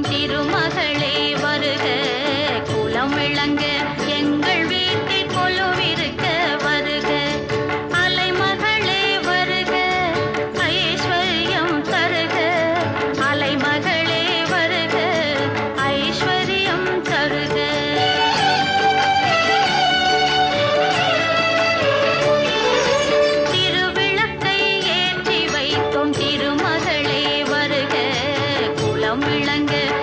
திருமகளே வருக குலம் விளங்க தமிழங்க